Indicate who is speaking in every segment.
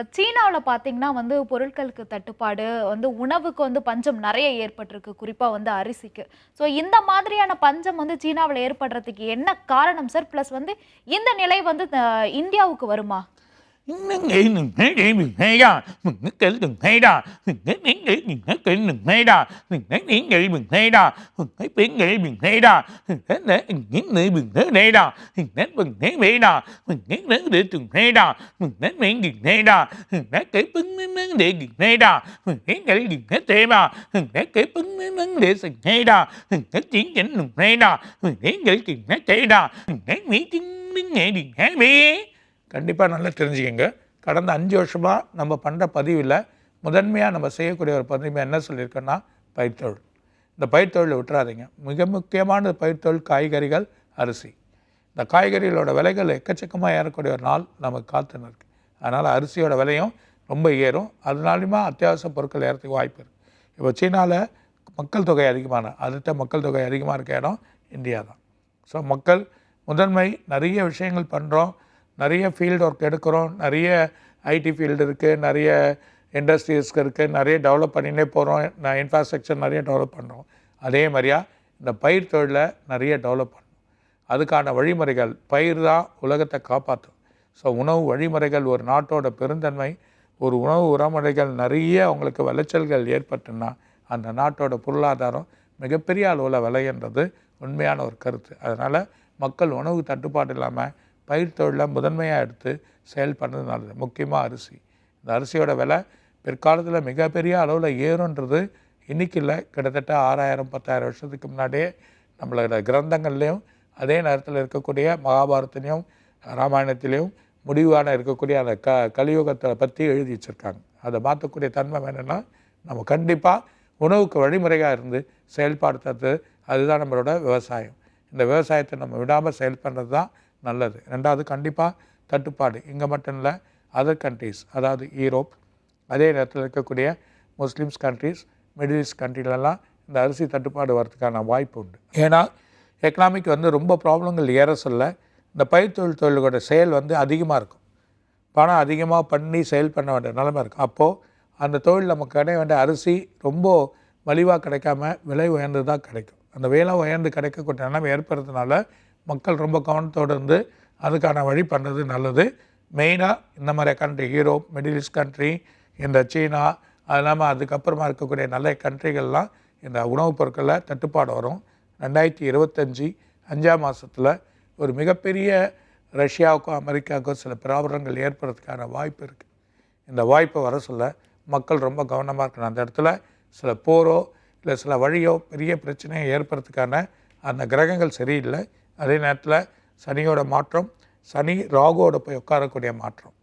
Speaker 1: இப்போ சீனாவில் பார்த்தீங்கன்னா வந்து பொருட்களுக்கு தட்டுப்பாடு வந்து உணவுக்கு வந்து பஞ்சம் நிறைய ஏற்பட்டிருக்கு குறிப்பாக வந்து அரிசிக்கு. ஸோ இந்த மாதிரியான பஞ்சம் வந்து சீனாவில் ஏற்படுறதுக்கு என்ன காரணம் சார் ப்ளஸ் வந்து இந்த நிலை வந்து இந்தியாவுக்கு வருமா?
Speaker 2: Những nghĩ đừng thấy đi mình hay ra Mình nghĩ kể đừng hay ra Mình nghĩ nghĩ nghĩ mình thấy kể đừng hay ra Mình thấy nghĩ nghĩ mình hay ra Mình thấy biến nghĩ mình hay ra Mình thấy để mình nghĩ nghĩ mình thấy đây ra Mình thấy mình thấy bế ra Mình nghĩ để để từng hay ra Mình thấy mình nghĩ hay ra Mình thấy kể bứng đến đến để nghĩ hay ra Mình thấy nghĩ đừng thấy thế mà Mình thấy kể bứng đến đến để mình hay ra Mình thấy chiến chỉnh đừng hay ra Mình thấy nghĩ đừng thấy thế ra Mình thấy nghĩ tiếng đến nghe đừng hay biết கண்டிப்பாக நல்லா தெரிஞ்சுக்கங்க. கடந்த அஞ்சு வருஷமாக நம்ம பண்ணுற பதிவில் முதன்மையாக நம்ம செய்யக்கூடிய ஒரு பதிவு என்ன சொல்லியிருக்கோன்னா பயிர்த்தொழில். இந்த பயிர்த்தொழிலை விட்டுறாதீங்க. மிக முக்கியமான பயிர்த்தொழில் காய்கறிகள் அரிசி. இந்த காய்கறிகளோட விலைகள் எக்கச்சக்கமாக ஏறக்கூடிய ஒரு நாள் நமக்கு காத்துன்னு இருக்குது அதனால் அரிசியோட விலையும் ரொம்ப ஏறும். அதனாலையுமா அத்தியாவசிய பொருட்கள் ஏறத்துக்கு வாய்ப்பு இருக்குது இப்போ சீனாவில் மக்கள் தொகை அதிகமான அடுத்த மக்கள் தொகை அதிகமாக இருக்க இடம் இந்தியா தான் ஸோ மக்கள் முதன்மை நிறைய விஷயங்கள் பண்ணுறோம் நிறைய ஃபீல்டு ஒர்க் எடுக்கிறோம். நிறைய ஐடி ஃபீல்டு இருக்குது நிறைய இண்டஸ்ட்ரீஸ்க்கு இருக்குது நிறைய டெவலப் பண்ணினே போகிறோம் நான் இன்ஃப்ராஸ்ட்ரக்சர் நிறைய டெவலப் பண்ணுறோம் அதே மாதிரியா இந்த பயிர் தொழிலை நிறைய டெவலப் பண்ணணும் அதுக்கான வழிமுறைகள் பயிர் தான் உலகத்தை காப்பாற்றும் ஸோ உணவு வழிமுறைகள் ஒரு நாட்டோட பெருந்தன்மை ஒரு உணவு உரமுறைகள் நிறைய அவங்களுக்கு விளைச்சல்கள் ஏற்பட்டுன்னா அந்த நாட்டோட பொருளாதாரம் மிகப்பெரிய அளவில் விலைன்றது உண்மையான ஒரு கருத்து. அதனால் மக்கள் உணவு தட்டுப்பாடு இல்லாமல் பயிர் தொழிலை முதன்மையாக எடுத்து செயல்படுறது நல்லது. முக்கியமாக அரிசி. இந்த அரிசியோட விலை பிற்காலத்தில் மிகப்பெரிய அளவில் ஏறுன்றது இன்னைக்கு இல்லை. கிட்டத்தட்ட ஆறாயிரம் பத்தாயிரம் வருஷத்துக்கு முன்னாடியே நம்மளோட கிரந்தங்கள்லேயும் அதே நேரத்தில் இருக்கக்கூடிய மகாபாரத்திலையும் ராமாயணத்திலையும் முடிவான இருக்கக்கூடிய அந்த க கலியுகத்தை பற்றி எழுதி வச்சுருக்காங்க. அதை மாற்றக்கூடிய தன்மை வேணும்னா நம்ம கண்டிப்பாக உணவுக்கு வழிமுறையாக இருந்து செயல்படுத்துறது அதுதான் நம்மளோட விவசாயம். இந்த விவசாயத்தை நம்ம விடாமல் செயல்படுறது தான் நல்லது. ரெண்டாவது கண்டிப்பாக தட்டுப்பாடு. இங்கே மட்டும் இல்லை அதர் கண்ட்ரீஸ் அதாவது ஈரோப் அதே நேரத்தில் இருக்கக்கூடிய முஸ்லீம்ஸ் கண்ட்ரீஸ் மிடில் ஈஸ்ட் கண்ட்ரிலெல்லாம் இந்த அரிசி தட்டுப்பாடு வரதுக்கான வாய்ப்பு உண்டு. ஏன்னா எக்கனாமிக் வந்து ரொம்ப ப்ராப்ளங்கள் ஏற சொல்ல இந்த பயிர்த்தொழில் தொழிலோட செயல் வந்து அதிகமாக இருக்கும். பணம் அதிகமாக பண்ணி செயல் பண்ண வேண்டிய நிலைமை இருக்கும். அப்போது அந்த தொழில் நமக்கு கிடைக்க வேண்டிய அரிசி ரொம்ப மலிவாக கிடைக்காம விலை உயர்ந்து தான் கிடைக்கும். அந்த விலை உயர்ந்து கிடைக்கக்கூடிய நிலைமை ஏற்படுறதுனால மக்கள் ரொம்ப கவனத்தோடு இருந்து அதுக்கான வழி பண்ணுறது நல்லது. மெயினாக இந்த மாதிரி country Europe Middle East country இந்த சீனா அது இல்லாமல் அதுக்கப்புறமா இருக்கக்கூடிய நல்ல கண்ட்ரிகள்லாம் இந்த உணவுப் பொருட்களில் தட்டுப்பாடு வரும். ரெண்டாயிரத்தி இருபத்தஞ்சி அஞ்சாம் மாதத்தில் ஒரு மிகப்பெரிய ரஷ்யாவுக்கும் அமெரிக்காவுக்கும் சில பிராபலங்கள் ஏற்படுறதுக்கான வாய்ப்பு இருக்குது இந்த வாய்ப்பை வர சொல்ல மக்கள் ரொம்ப கவனமாக இருக்கணும். அந்த இடத்துல சில போரோ இல்லை சில வழியோ பெரிய பிரச்சனையை ஏற்படுறதுக்கான அந்த கிரகங்கள் சரியில்லை. அதே நேரத்தில் சனியோட மாற்றம் சனி ராகுவோட போய் உட்காரக்கூடிய மாற்றம்.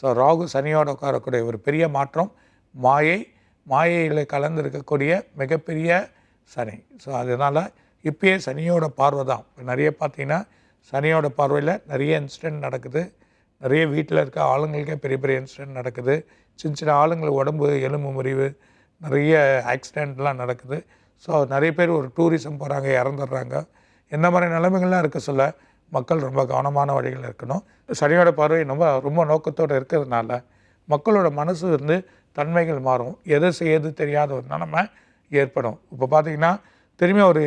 Speaker 2: ஸோ ராகு சனியோட உட்காரக்கூடிய ஒரு பெரிய மாற்றம் மாயை மாயையில் கலந்து இருக்கக்கூடிய மிகப்பெரிய சனி. ஸோ அதனால் இப்பயே சனியோட பார்வை தான். நிறைய பார்த்தீங்கன்னா சனியோட பார்வையில் நிறைய இன்சிடென்ட் நடக்குது. நிறைய வீட்டில் இருக்க ஆளுங்களுக்கே பெரிய பெரிய இன்சிடென்ட் நடக்குது. சின்ன சின்ன ஆளுங்களுக்கு உடம்பு எலும்பு முறிவு நிறைய ஆக்சிடெண்ட்லாம் நடக்குது. ஸோ நிறைய பேர் ஒரு டூரிசம் போகிறாங்க இறந்துடுறாங்க. இந்த மாதிரி நிலைமைகள்லாம் இருக்க சொல்ல மக்கள் ரொம்ப கவனமான வழிகள் இருக்கணும். சனியோட பார்வை ரொம்ப ரொம்ப நோக்கத்தோடு இருக்கிறதுனால மக்களோட மனசு வந்து தன்மைகள் மாறும். எதை செய்யறது தெரியாத ஒரு நிலமை ஏற்படும். இப்போ பார்த்தீங்கன்னா திரும்பி ஒரு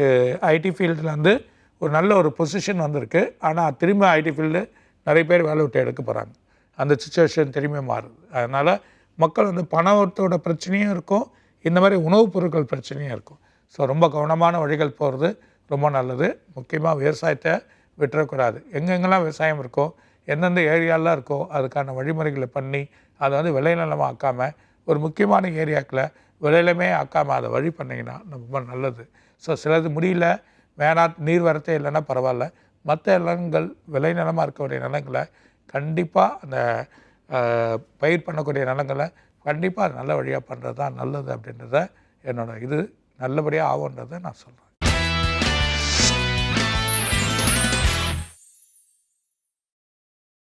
Speaker 2: ஐடி ஃபீல்டுலேருந்து ஒரு நல்ல ஒரு பொசிஷன் வந்திருக்கு. ஆனால் திரும்ப ஐடி ஃபீல்டு நிறைய பேர் வேலை விட்டு எடுக்க போகிறாங்க அந்த சுச்சுவேஷன் திரும்பி மாறுது. அதனால் மக்கள் வந்து பணத்தோட பிரச்சனையும் இருக்கும். இந்த மாதிரி உணவுப் பொருட்கள் பிரச்சனையும் இருக்கும். ஸோ ரொம்ப கவனமான வழிகள் போகிறது ரொம்ப நல்லது. முக்கியமாக விவசாயத்தை விட்டுறக்கூடாது எங்கெங்கெல்லாம் விவசாயம் இருக்கோ எந்தெந்த ஏரியாலாம் இருக்கோ அதுக்கான வழிமுறைகளை பண்ணி அதை வந்து விளைநிலமாக ஆக்காமல் ஒரு முக்கியமான ஏரியாக்களை விளைநிலமே ஆக்காமல் அதை வழி பண்ணிங்கன்னா ரொம்ப நல்லது. ஸோ சிலது முடியல வேணா நீர் வரத்தே இல்லைன்னா பரவாயில்ல. மற்ற நிலங்கள் விளைநிலமாக இருக்கக்கூடிய நிலங்களை கண்டிப்பாக அந்த பயிர் பண்ணக்கூடிய நிலங்களை கண்டிப்பாக நல்ல வழியாக பண்ணுறது தான் நல்லது அப்படின்றத என்னோட இது நல்லபடியாக ஆகுன்றதை நான் சொல்கிறேன்